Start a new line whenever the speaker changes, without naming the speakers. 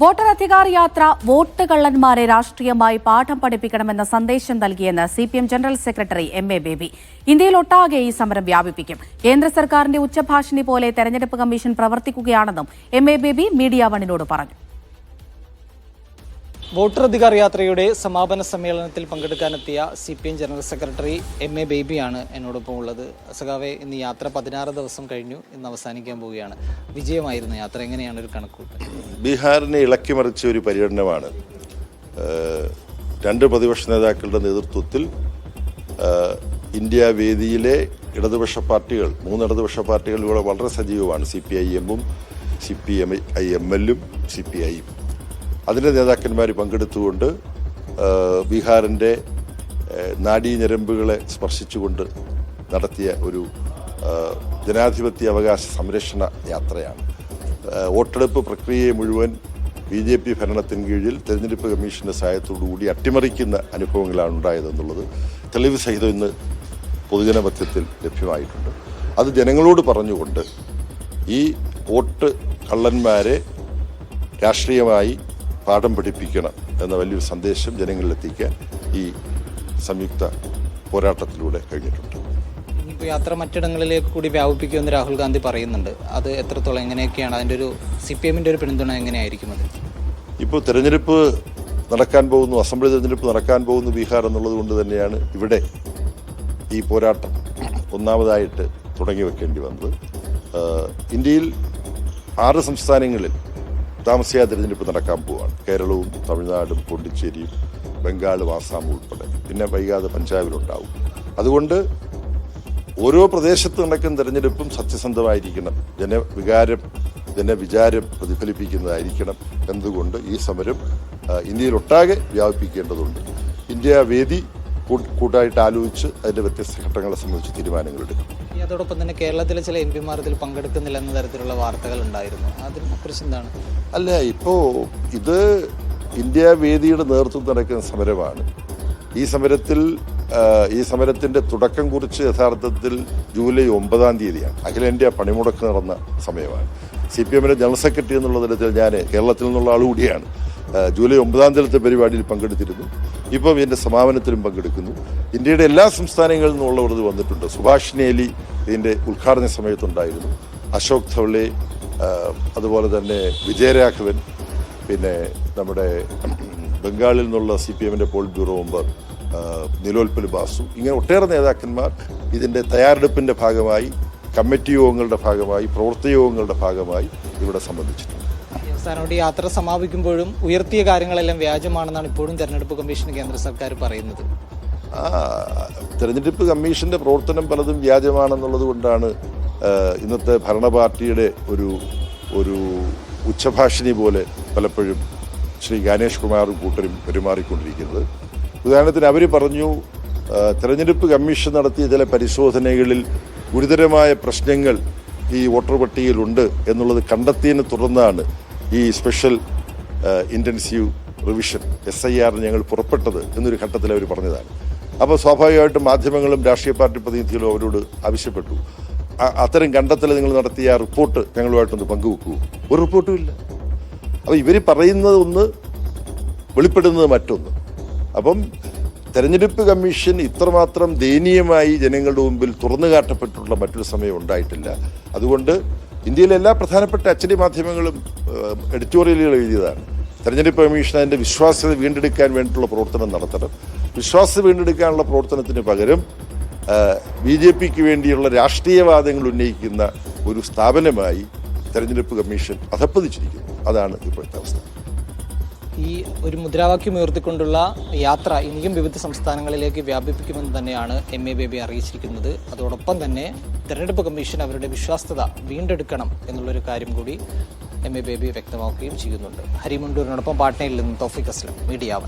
Voter Adhikar യാത്ര vote കള്ളന്മാരെ രാഷ്ട്രീയമായി പാഠം പഠിപ്പിക്കണമെന്ന സന്ദേശം നൽകിയെന്ന് C P M general secretary M A Baby. ഇന്ത്യയിലൊട്ടാകെ ഈ സമരം വ്യാപിപ്പിക്കും. കേന്ദ്ര സർക്കാരിന്റെ ഉച്ചഭാഷിണി പോലെ തെരഞ്ഞെടുപ്പ് കമ്മീഷൻ പ്രവർത്തിക്കുകയാണെന്നും എം എ ബേബി മീഡിയ വണിനോട് പറഞ്ഞു.
വോട്ടർ അധികാർ യാത്രയുടെ സമാപന സമ്മേളനത്തിൽ പങ്കെടുക്കാനെത്തിയ C P M general secretary M A ബേബിയാണ് എന്നോടൊപ്പം ഉള്ളത്. സഖാവെ ഇന്ന് യാത്ര പതിനാറ് ദിവസം കഴിഞ്ഞു. ഇന്ന് അവസാനിക്കാൻ പോവുകയാണ്. വിജയമായിരുന്നു യാത്ര എങ്ങനെയാണ് ഒരു കണക്കൂട്ട്
ബീഹാറിനെ ഇളക്കിമറിച്ച ഒരു പര്യടനമാണ്. രണ്ട് പ്രതിപക്ഷ നേതാക്കളുടെ നേതൃത്വത്തിൽ ഇന്ത്യ വേദിയിലെ ഇടതുപക്ഷ പാർട്ടികൾ മൂന്ന് ഇടതുപക്ഷ പാർട്ടികൾ ഇവിടെ വളരെ സജീവമാണ്. സി പി ഐ എമ്മും C P M I M എല്ലും സി പി ഐയും അതിന്റെ നേതാക്കന്മാർ പങ്കെടുത്തുകൊണ്ട് ബീഹാറിന്റെ നാഡീഞരമ്പുകളെ സ്പർശിച്ചുകൊണ്ട് നടത്തിയ ഒരു ജനാധിപത്യ അവകാശ സംരക്ഷണ യാത്രയാണ്. വോട്ടെടുപ്പ് പ്രക്രിയയെ മുഴുവൻ ബി ജെ പി ഭരണത്തിന് കീഴിൽ തെരഞ്ഞെടുപ്പ് കമ്മീഷന്റെ സഹായത്തോടുകൂടി അട്ടിമറിക്കുന്ന അനുഭവങ്ങളാണ് ഉണ്ടായതെന്നുള്ളത് തെളിവ് സഹിതം ഇന്ന് പൊതുജനമധ്യത്തിൽ ലഭ്യമായിട്ടുണ്ട്. അത് ജനങ്ങളോട് പറഞ്ഞുകൊണ്ട് ഈ വോട്ട് കള്ളന്മാരെ രാഷ്ട്രീയമായി പാഠം പഠിപ്പിക്കണം എന്ന വലിയൊരു സന്ദേശം ജനങ്ങളിലെത്തിക്കാൻ ഈ സംയുക്ത പോരാട്ടത്തിലൂടെ കഴിഞ്ഞിട്ടുണ്ട്.
യാത്ര മറ്റിടങ്ങളിലേക്ക് കൂടി വ്യാപിപ്പിക്കുമെന്ന് രാഹുൽ ഗാന്ധി പറയുന്നുണ്ട്. അത് എത്രത്തോളം എങ്ങനെയൊക്കെയാണ്? അതിന്റെ ഒരു സി പി എമ്മിന്റെ ഒരു പിന്തുണ എങ്ങനെയായിരിക്കും അത്
ഇപ്പോൾ തെരഞ്ഞെടുപ്പ് നടക്കാൻ പോകുന്നു അസംബ്ലി തിരഞ്ഞെടുപ്പ് നടക്കാൻ പോകുന്നു ബീഹാർ എന്നുള്ളത് കൊണ്ട് തന്നെയാണ് ഇവിടെ ഈ പോരാട്ടം ഒന്നാമതായിട്ട് തുടങ്ങി വെക്കേണ്ടി വന്നത് ഇന്ത്യയിൽ ആറ് സംസ്ഥാനങ്ങളിൽ താമസിയാതെ തിരഞ്ഞെടുപ്പ് നടക്കാൻ പോവുകയാണ് കേരളവും തമിഴ്നാടും പോണ്ടിച്ചേരിയും ബംഗാളും ആസാമും ഉൾപ്പെടെ. പിന്നെ വൈകാതെ പഞ്ചാബിലുണ്ടാവും. അതുകൊണ്ട് ഓരോ പ്രദേശത്ത് നടക്കുന്ന തെരഞ്ഞെടുപ്പും സത്യസന്ധമായിരിക്കണം. ജനവികാരം ജനവിചാരം പ്രതിഫലിപ്പിക്കുന്നതായിരിക്കണം എന്നതുകൊണ്ട് ഈ സമരം ഇന്ത്യയിലൊട്ടാകെ വ്യാപിപ്പിക്കേണ്ടതുണ്ട്. ഇന്ത്യ വേദി കൂട്ടായിട്ട് ആലോചിച്ച് അതിന്റെ വ്യത്യസ്ത ഘട്ടങ്ങളെ സംബന്ധിച്ച് തീരുമാനങ്ങൾ
എടുക്കും. അതോടൊപ്പം തന്നെ കേരളത്തിലെ ചില എം പിമാർ ഇതിൽ പങ്കെടുക്കുന്നില്ല എന്ന തരത്തിലുള്ള വാർത്തകൾ ഉണ്ടായിരുന്നു. അതിനെക്കുറിച്ച് എന്താണ്?
അല്ല ഇപ്പോ ഇത് ഇന്ത്യ വേദിയുടെ നേതൃത്വം നടക്കുന്ന സമരമാണ്. ഈ സമരത്തിൽ ഈ സമരത്തിന്റെ തുടക്കം കുറിച്ച് യഥാർത്ഥത്തിൽ ജൂലൈ ഒമ്പതാം തീയതിയാണ്. അഖിലേന്ത്യാ പണിമുടക്ക് നടന്ന സമയമാണ്. സി പി എമ്മിന്റെ ജനറൽ സെക്രട്ടറി എന്നുള്ള തരത്തിൽ ഞാൻ കേരളത്തിൽ നിന്നുള്ള ആൾ കൂടിയാണ്. ആ, ജൂലൈ ഒമ്പതാം തീയതിയിലത്തെ പരിപാടിയിൽ പങ്കെടുത്തിരുന്നു. ഇപ്പം ഇതിന്റെ സമാപനത്തിലും പങ്കെടുക്കുന്നു. ഇന്ത്യയുടെ എല്ലാ സംസ്ഥാനങ്ങളിൽ നിന്നുള്ളവർ ഇത് വന്നിട്ടുണ്ട്. സുഭാഷ് നേലി ഇതിന്റെ ഉദ്ഘാടന സമയത്തുണ്ടായിരുന്നു. അശോക് ധവളെ അതുപോലെ തന്നെ വിജയരാഘവൻ പിന്നെ നമ്മുടെ ബംഗാളിൽ നിന്നുള്ള സി പി എമ്മിന്റെ polit bureau member Nilotpal Basu. ഇങ്ങനെ ഒട്ടേറെ നേതാക്കന്മാർ ഇതിന്റെ തയ്യാറെടുപ്പിന്റെ ഭാഗമായി കമ്മിറ്റി യോഗങ്ങളുടെ ഭാഗമായി പ്രവൃത്തി യോഗങ്ങളുടെ ഭാഗമായി ഇവിടെ സംബന്ധിച്ചിട്ടുണ്ട്.
അവസാനമായിട്ട് യാത്ര സമാപിക്കുമ്പോഴും ഉയർത്തിയ കാര്യങ്ങളെല്ലാം വ്യാജമാണെന്നാണ് ഇപ്പോഴും തെരഞ്ഞെടുപ്പ് കമ്മീഷൻ കേന്ദ്ര സർക്കാർ പറയുന്നത്.
തെരഞ്ഞെടുപ്പ് കമ്മീഷന്റെ പ്രവർത്തനം പലതും വ്യാജമാണെന്നുള്ളത് കൊണ്ടാണ് ഇന്നത്തെ ഭരണ പാർട്ടിയുടെ ഒരു ഒരു ഉച്ചഭാഷിണി പോലെ പലപ്പോഴും ശ്രീ ഗാനേഷ് കുമാറും കൂട്ടരും പെരുമാറിക്കൊണ്ടിരിക്കുന്നത്. ഉദാഹരണത്തിന് അവർ പറഞ്ഞു തെരഞ്ഞെടുപ്പ് കമ്മീഷൻ നടത്തിയ ചില പരിശോധനകളിൽ ഗുരുതരമായ പ്രശ്നങ്ങൾ ഈ വോട്ടർ പട്ടികയിലുണ്ട് എന്നുള്ളത് കണ്ടെത്തിയതിനെ തുടർന്നാണ് ഈ special intensive revision S I ആറിന് ഞങ്ങൾ പുറപ്പെട്ടത് എന്നൊരു ഘട്ടത്തിൽ അവർ പറഞ്ഞതാണ്. അപ്പോൾ സ്വാഭാവികമായിട്ടും മാധ്യമങ്ങളും രാഷ്ട്രീയ പാർട്ടി പ്രതിനിധികളും അവരോട് ആവശ്യപ്പെട്ടു. "അ- അത്തരം കണ്ടെത്തൽ നിങ്ങൾ നടത്തിയ റിപ്പോർട്ട് ഞങ്ങളുമായിട്ടൊന്ന് പങ്കുവെക്കൂ. ഒരു റിപ്പോർട്ടും ഇല്ല. അപ്പോൾ ഇവർ പറയുന്നത് ഒന്ന് വെളിപ്പെടുന്നത് മറ്റൊന്ന്. അപ്പം തെരഞ്ഞെടുപ്പ് കമ്മീഷൻ ഇത്രമാത്രം ദയനീയമായി ജനങ്ങളുടെ മുമ്പിൽ തുറന്നു കാട്ടപ്പെട്ടിട്ടുള്ള മറ്റൊരു സമയം ഉണ്ടായിട്ടില്ല. അതുകൊണ്ട് ഇന്ത്യയിലെ എല്ലാ പ്രധാനപ്പെട്ട അച്ചടി മാധ്യമങ്ങളും എഡിറ്റോറിയലുകൾ എഴുതിയതാണ്. തെരഞ്ഞെടുപ്പ് കമ്മീഷൻ അതിന്റെ വിശ്വാസ്യത വീണ്ടെടുക്കാൻ വേണ്ടിയിട്ടുള്ള പ്രവർത്തനം നടത്തണം. വിശ്വാസ്യത വീണ്ടെടുക്കാനുള്ള പ്രവർത്തനത്തിന് പകരം ബി ജെ പിക്ക് വേണ്ടിയുള്ള രാഷ്ട്രീയവാദങ്ങൾ ഉന്നയിക്കുന്ന ഒരു സ്ഥാപനമായി തെരഞ്ഞെടുപ്പ് കമ്മീഷൻ അധപ്പതിച്ചിരിക്കുന്നു അതാണ് ഇപ്പോഴത്തെ അവസ്ഥ.
ഈ ഒരു മുദ്രാവാക്യം ഉയർത്തിക്കൊണ്ടുള്ള യാത്ര ഇനിയും വിവിധ സംസ്ഥാനങ്ങളിലേക്ക് വ്യാപിപ്പിക്കുമെന്ന് തന്നെയാണ് എം എ ബേബി അറിയിച്ചിരിക്കുന്നത്. അതോടൊപ്പം തന്നെ തെരഞ്ഞെടുപ്പ് കമ്മീഷൻ അവരുടെ വിശ്വാസ്യത വീണ്ടെടുക്കണം എന്നുള്ളൊരു കാര്യം കൂടി എം എ ബേബി വ്യക്തമാക്കുകയും ചെയ്യുന്നുണ്ട്. ഹരിമുണ്ടൂരിനോടൊപ്പം പാട്നയിൽ നിന്ന് തോഫിക് അസ്ലം മീഡിയ